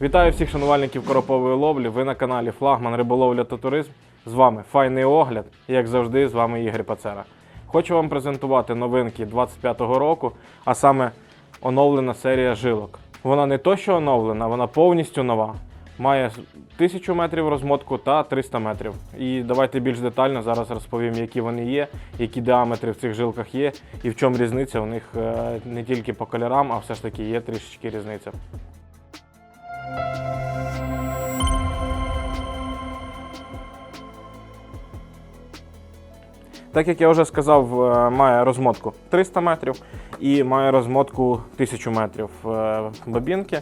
Вітаю всіх шанувальників коропової ловлі. Ви на каналі Флагман Риболовля та Туризм. З вами файний огляд. І, як завжди, з вами Ігор Пацера. Хочу вам презентувати новинки 25-го року, а саме оновлена серія жилок. Вона не то, що оновлена, вона повністю нова. Має 1000 метрів розмотку та 300 метрів. І давайте більш детально зараз розповім, які вони є, які діаметри в цих жилках є, і в чому різниця у них е, не тільки по кольорам, а все ж таки є трішечки різниця. Так як я вже сказав, е, має розмотку 300 метрів і має розмотку 1000 метрів е, бобінки.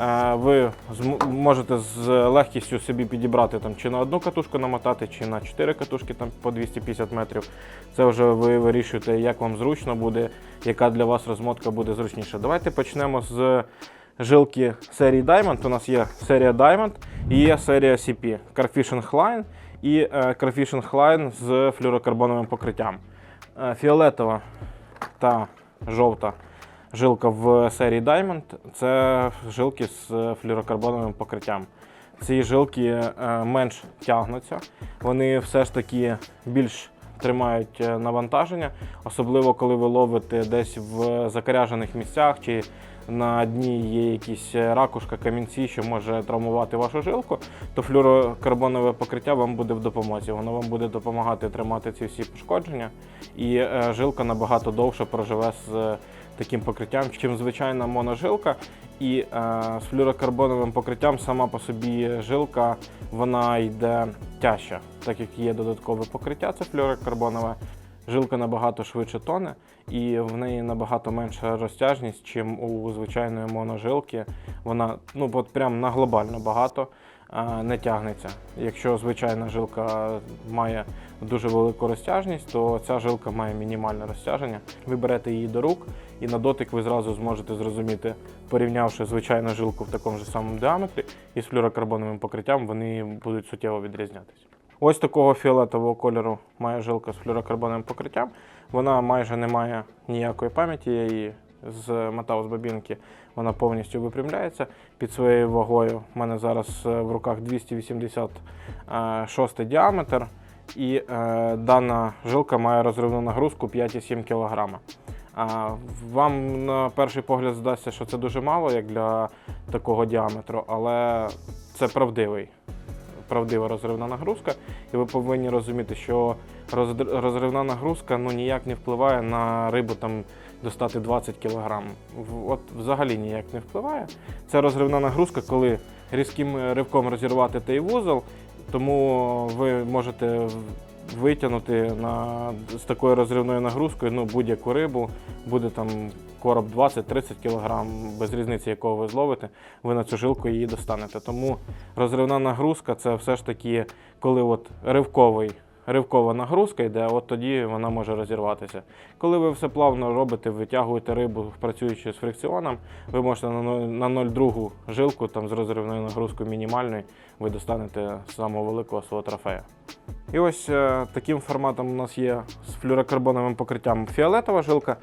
Е, Ви можете з легкістю собі підібрати там, чи на одну катушку намотати, чи на 4 катушки там, по 250 метрів. Це вже ви вирішуєте, як вам зручно буде, яка для вас розмотка буде зручніша. Давайте почнемо з жилки серії Diamond. У нас є серія Diamond і є серія CP Carfishing Line і е, Carfishing Line з флюрокарбоновим покриттям. Е, Фіолетова та жовта жилка в серії Diamond це жилки з флюрокарбоновим покриттям. Ці жилки е, менш тягнуться, вони все ж таки більш тримають навантаження, особливо коли ви ловите десь в закаряжених місцях чи на дні є якісь е, ракушка, камінці, що може травмувати вашу жилку, то флюрокарбонове покриття вам буде в допомозі. Воно вам буде допомагати тримати ці всі пошкодження, і е, жилка набагато довше проживе з е, таким покриттям, чим звичайна моножилка. І з флюрокарбоновим покриттям сама по собі жилка вона йде тяжча, так як є додаткове покриття, це флюрокарбонове. Жилка набагато швидше тоне, і в неї набагато менша розтяжність, чим у звичайної моножилки. Вона ну от прям на глобально багато не тягнеться. Якщо звичайна жилка має дуже велику розтяжність, то ця жилка має мінімальне розтяження. Ви берете її до рук, і на дотик ви зразу зможете зрозуміти, порівнявши звичайну жилку в такому ж самому діаметрі і з флюрокарбоновим покриттям, вони будуть суттєво відрізнятися. Ось такого фіолетового кольору має жилка з флюрокарбоновим покриттям. Вона майже не має ніякої пам'яті, я її змотав з бобінки, вона повністю випрямляється під своєю вагою. У мене зараз е, в руках 286 діаметр, і е, дана жилка має розривну нагрузку 5,7 кг. А, Вам на перший погляд здасться, що це дуже мало, як для такого діаметру, але це правдивий правдива розривна нагрузка, і ви повинні розуміти, що розривна нагрузка ну, ніяк не впливає на рибу там, достати 20 кг. От взагалі ніяк не впливає. Це розривна нагрузка, коли різким ривком розірвати той вузол, тому ви можете витягнути на, з такою розривною нагрузкою ну, будь-яку рибу, буде там короб 20-30 кг, без різниці, якого ви зловите, ви на цю жилку її достанете. Тому розривна нагрузка це все ж таки, коли от ривковий, ривкова нагрузка йде, от тоді вона може розірватися. Коли ви все плавно робите, витягуєте рибу, працюючи з фрикціоном, ви можете на 0,2 жилку там, з розривною нагрузкою мінімальною, ви достанете самого великого свого трофея. І ось е, таким форматом у нас є з флюрокарбоновим покриттям фіолетова жилка,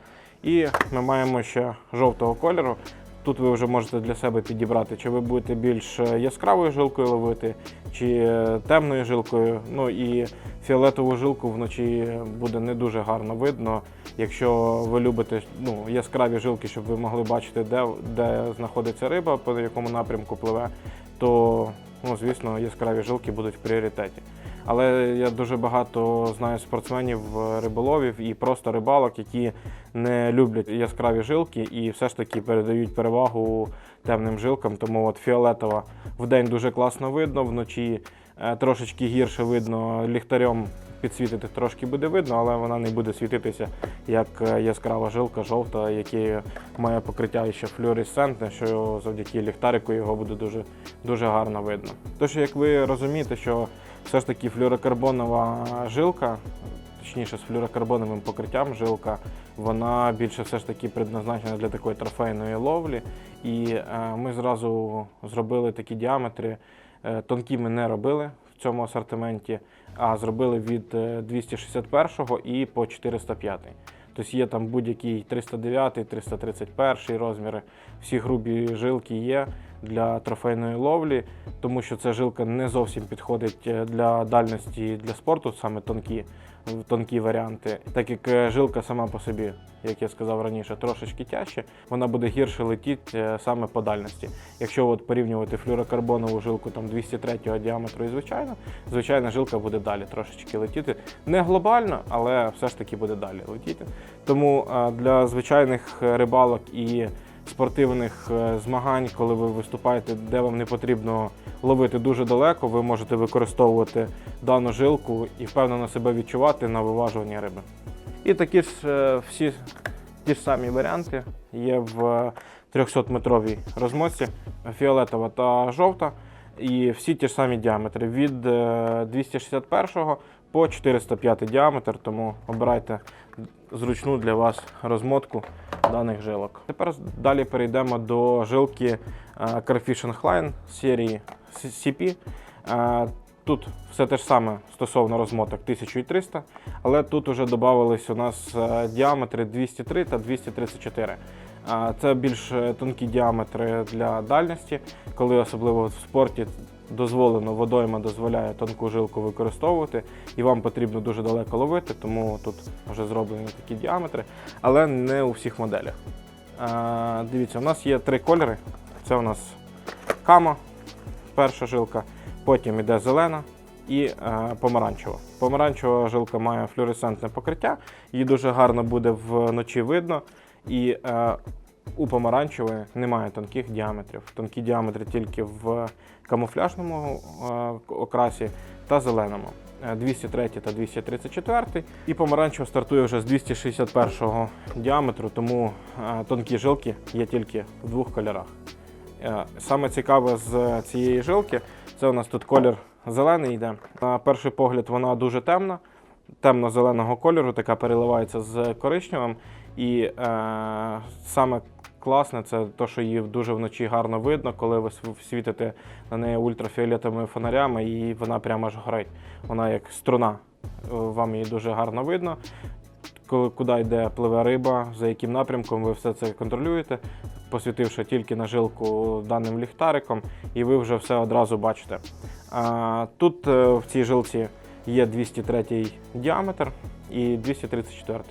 і ми маємо ще жовтого кольору. Тут ви вже можете для себе підібрати, чи ви будете більш е, яскравою жилкою ловити, чи е, темною жилкою. Ну і фіолетову жилку вночі буде не дуже гарно видно. Якщо ви любите ну, яскраві жилки, щоб ви могли бачити, де, де знаходиться риба, по якому напрямку пливе, то ну, звісно яскраві жилки будуть в пріоритеті. Але я дуже багато знаю спортсменів, е, риболовів і просто рибалок, які не люблять яскраві жилки і все ж таки передають перевагу темним жилкам. Тому от фіолетова в день дуже класно видно, вночі е, трошечки гірше видно ліхтарем. Підсвітити трошки буде видно, але вона не буде світитися як е, яскрава жилка жовта, яка має покриття ще флюоресцентне, що завдяки ліхтарику його буде дуже, дуже гарно видно. Тож, як ви розумієте, що все ж таки флюрокарбонова жилка, точніше з флюрокарбоновим покриттям жилка, вона більше все ж таки предназначена для такої трофейної ловлі. І е, ми зразу зробили такі діаметри. Е, тонкі ми не робили цьому асортименті, а зробили від е, 261 і по 405. Тобто є там будь-який 309, 331 розміри, всі грубі жилки є. для трофейної ловлі, тому що ця жилка не зовсім підходить е, для дальності для спорту, саме тонкі, тонкі варіанти. Так як е, жилка сама по собі, як я сказав раніше, трошечки тяжче, вона буде гірше летіти е, саме по дальності. Якщо от порівнювати флюрокарбонову жилку там 203 діаметру і звичайно, звичайна жилка буде далі трошечки летіти. Не глобально, але все ж таки буде далі летіти. Тому е, для звичайних рибалок і спортивних е, змагань, коли ви виступаєте, де вам не потрібно ловити дуже далеко, ви можете використовувати дану жилку і впевнено себе відчувати на виважуванні риби. І такі ж е, всі ті ж самі варіанти є в 300-метровій розмотці, фіолетова та жовта. І всі ті ж самі діаметри від е, 261 по 405 діаметр, тому обирайте зручну для вас розмотку даних жилок. Тепер далі перейдемо до жилки е, Carfishing Line серії CP. Е, Тут все те ж саме стосовно розмоток 1300, але тут вже додавались у нас е, діаметри 203 та 234. Це більш е, тонкі діаметри для дальності, коли особливо в спорті дозволено, водойма дозволяє тонку жилку використовувати, і вам потрібно дуже далеко ловити, тому тут вже зроблені такі діаметри, але не у всіх моделях. Дивіться, у нас є три кольори. Це у нас кама, перша жилка, потім іде зелена і е, помаранчева. Помаранчева жилка має флюоресцентне покриття, її дуже гарно буде вночі видно. І е, у помаранчевої немає тонких діаметрів. Тонкі діаметри тільки в камуфляжному е, окрасі та зеленому. Е, 203 та 234. І помаранчево стартує вже з 261 діаметру, тому е, тонкі жилки є тільки в двох кольорах. Е, Саме цікаве з цієї жилки, це у нас тут колір зелений йде. На перший погляд вона дуже темна, темно-зеленого кольору, така переливається з коричневим. І е, саме класне це те, що її дуже вночі гарно видно, коли ви світите на неї ультрафіолетовими фонарями, і вона прямо аж горить. Вона як струна. Е, Вам її дуже гарно видно. Коли куди йде пливе риба, за яким напрямком ви все це контролюєте, посвітивши тільки на жилку даним ліхтариком, і ви вже все одразу бачите. А, тут е, в цій жилці є 203 діаметр і 234.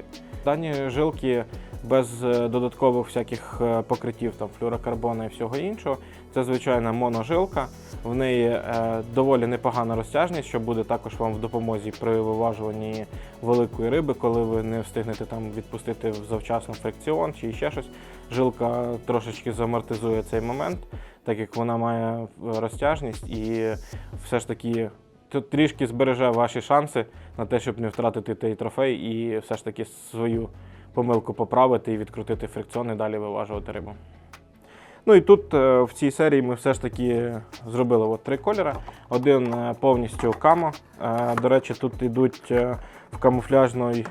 Дані жилки без е, додаткових всяких е, покриттів, там флюрокарбону і всього іншого. Це звичайна моножилка. В неї е, доволі непогана розтяжність, що буде також вам в допомозі при виважуванні великої риби, коли ви не встигнете там відпустити завчасно фрикціон чи ще щось. Жилка трошечки замортизує цей момент, так як вона має розтяжність і все ж таки трішки збереже ваші шанси на те, щоб не втратити той трофей і все ж таки свою помилку поправити і відкрутити фрикціон і далі виважувати рибу. Ну і тут е, в цій серії ми все ж таки зробили от три кольори. Один е, повністю камо. Е, До речі, тут йдуть в камуфляжної.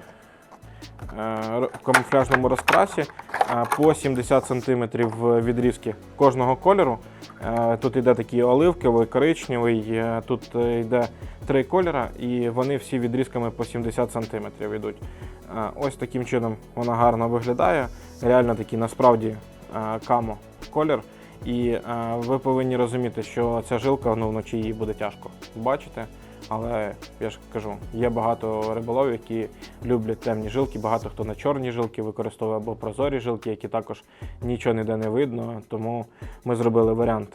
Е, В камуфляжному розкрасі е, по 70 см відрізки кожного кольору. Е, Тут йде такий оливковий, коричневий, тут йде три кольори, і вони всі відрізками по 70 см йдуть. Ось таким чином вона гарно виглядає. Реально такий насправді камо колір. І ви повинні розуміти, що ця жилка ну, вночі її буде тяжко бачити. Але я ж кажу, є багато риболовів, які люблять темні жилки, багато хто на чорні жилки використовує або прозорі жилки, які також нічого ніде не видно. Тому ми зробили варіант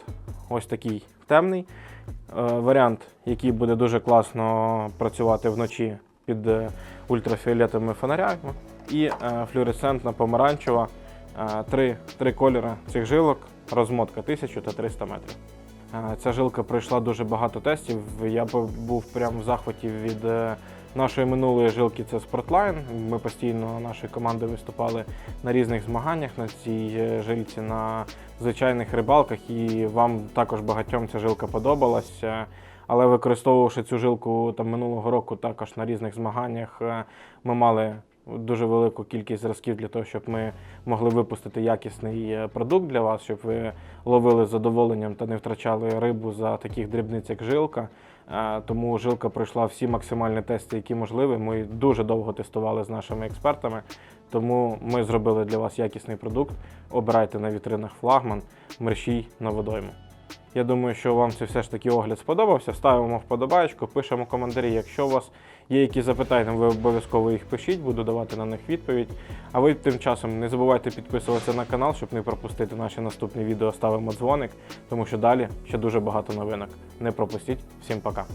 ось такий темний. Е, Варіант, який буде дуже класно працювати вночі під е, ультрафіолетовими фонарями. І е, флюоресцентна помаранчева. Три, три кольори цих жилок, розмотка 1000 та 300 метрів. Е, Ця жилка пройшла дуже багато тестів. Я бу- був прямо в захваті від е, нашої минулої жилки. Це Sportline. Ми постійно нашою командою виступали на різних змаганнях на цій е, жилці, на звичайних рибалках, і вам також багатьом ця жилка подобалась. Е, Але використовувавши цю жилку там минулого року також на різних змаганнях, ми мали дуже велику кількість зразків для того, щоб ми могли випустити якісний е, продукт для вас, щоб ви ловили з задоволенням та не втрачали рибу за таких дрібниць, як жилка. Е, Тому жилка пройшла всі максимальні тести, які можливі. Ми дуже довго тестували з нашими експертами. Тому ми зробили для вас якісний продукт. Обирайте на вітринах флагман, мерщій на водойму. Я думаю, що вам це все ж таки огляд сподобався. Ставимо вподобайку, пишемо коментарі. Якщо у вас є якісь запитання, ви обов'язково їх пишіть, буду давати на них відповідь. А ви тим часом не забувайте підписуватися на канал, щоб не пропустити наші наступні відео. Ставимо дзвоник, тому що далі ще дуже багато новинок. Не пропустіть. Всім пока.